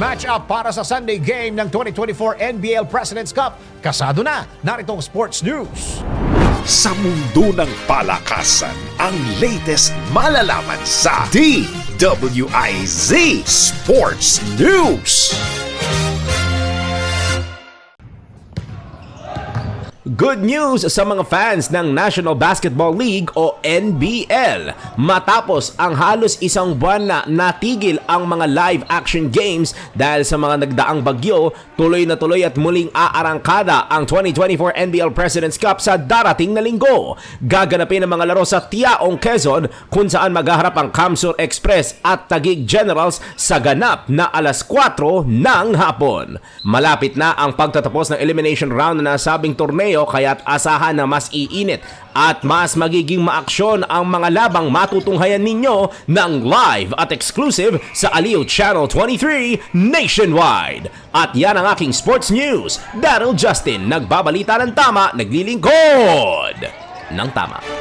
Match-up para sa Sunday game ng 2024 NBL President's Cup. Kasado na, narito ang sports news. Sa mundo ng palakasan, ang latest malalaman sa DWIZ Sports News. Good news sa mga fans ng National Basketball League o NBL. Matapos ang halos isang buwan na natigil ang mga live action games dahil sa mga nagdaang bagyo, tuloy na tuloy at muling aarangkada ang 2024 NBL President's Cup sa darating na linggo. Gaganapin ang mga laro sa Tiaong, Quezon kung saan maghaharap ang Kamsur Express at Tagig Generals sa ganap na alas 4 ng hapon. Malapit na ang pagtatapos ng elimination round na nasabing torneo kaya't asahan na mas iinit at mas magiging maaksyon ang mga labang matutunghayan ninyo ng live at exclusive sa Aliw Channel 23 nationwide. At yan ang aking sports news. Daryl Justin, nagbabalita ng tama, naglilingkod ng tama.